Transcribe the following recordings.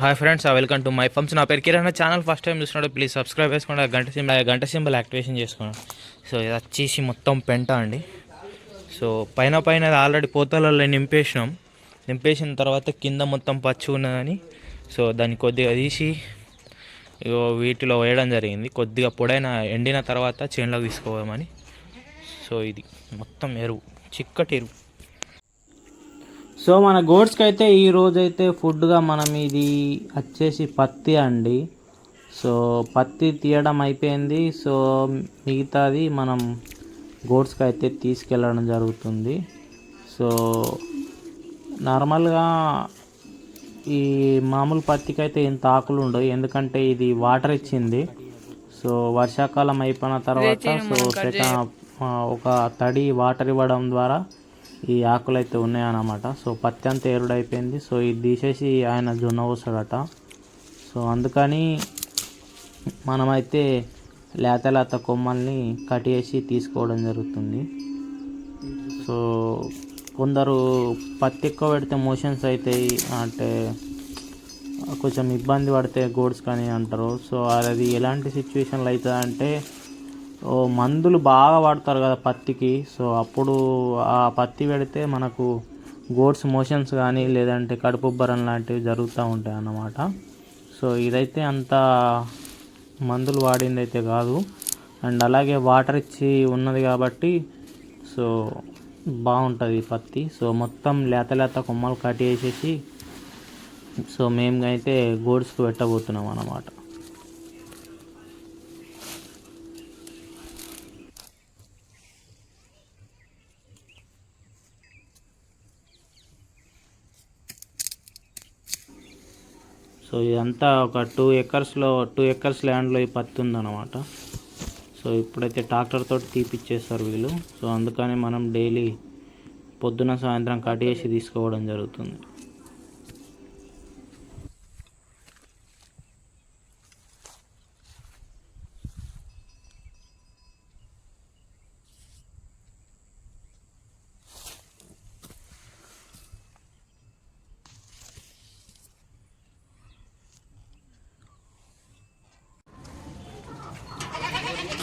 Hi friends welcome to my ఫంప్స్ నా పేరు Kiran. Channel first time చూసినప్పుడు ప్లీజ్ సబ్స్క్రైబ్ చేసుకోండి. గంట సింబల్ గంట సింబల్ యాక్టివేషన్ చేసుకోండి. సో ఇది వచ్చేసి మొత్తం పెంట అండి. సో పైన పైన ఆల్రెడీ పోతలలో నింపేసినాం. నింపేసిన తర్వాత కింద మొత్తం పచ్చి ఉన్నదని. సో దాన్ని కొద్దిగా తీసి ఇగో వీటిలో వేయడం జరిగింది. కొద్దిగా పొడైన ఎండిన తర్వాత చేనులోకి తీసుకోవమని సో ఇది మొత్తం ఎరువు. చిక్కటి ఎరువు. సో మన గోడ్స్కి అయితే ఈ రోజైతే ఫుడ్గా మనం ఇది వచ్చేసి పత్తి అండి. సో పత్తి తీయడం అయిపోయింది. సో మిగతాది మనం గోడ్స్కి అయితే తీసుకెళ్ళడం జరుగుతుంది. సో నార్మల్గా ఈ మామూలు పత్తికి అయితే ఇంత ఆకులు ఉండవు. ఎందుకంటే ఇది వాటర్ ఇచ్చింది. సో వర్షాకాలం అయిపోయిన తర్వాత సో ఒక తడి వాటర్ ఇవ్వడం ద్వారా ఈ ఆకులు అయితే ఉన్నాయన్నమాట. సో పత్తి అంతా ఏరుడైపోయింది. సో ఇది తీసేసి ఆయన జొన్న పోస్తాడట సో అందుకని మనమైతే లేత లేత కొమ్మల్ని కట్ చేసి తీసుకోవడం జరుగుతుంది. సో కొందరు పత్తి ఎక్కువ పెడితే మోషన్స్ అవుతాయి అంటే కొంచెం ఇబ్బంది పడితే గోడ్స్ కానీ అంటారు. సో అది ఎలాంటి సిచ్యువేషన్లో అవుతుంది అంటే మందులు బాగా వాడతారు కదా పత్తికి. సో అప్పుడు ఆ పత్తి పెడితే మనకు గోడ్స్ మోషన్స్ కానీ లేదంటే కడుపుబ్బరం లాంటివి జరుగుతూ ఉంటాయి అన్నమాట. సో ఇదైతే అంత మందులు వాడింది అయితే కాదు. అండ్ అలాగే వాటర్ ఇచ్చి ఉన్నది కాబట్టి సో బాగుంటుంది పత్తి. సో మొత్తం లేత లేత కొమ్మలు కట్ చేసేసి సో మేము అయితే గోడ్స్కి పెట్టబోతున్నాం అన్నమాట. సో ఇదంతా ఒక టూ ఎకర్స్లో టూ ఎకర్స్ ల్యాండ్లో ఈ పత్తి ఉందన్నమాట. సో ఇప్పుడైతే ట్రాక్టర్ తోటి తీపిచ్చేస్తారు వీళ్ళు. సో అందుకని మనం డైలీ పొద్దున సాయంత్రం కట్ చేసి తీసుకోవడం జరుగుతుంది.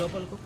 లోపలకు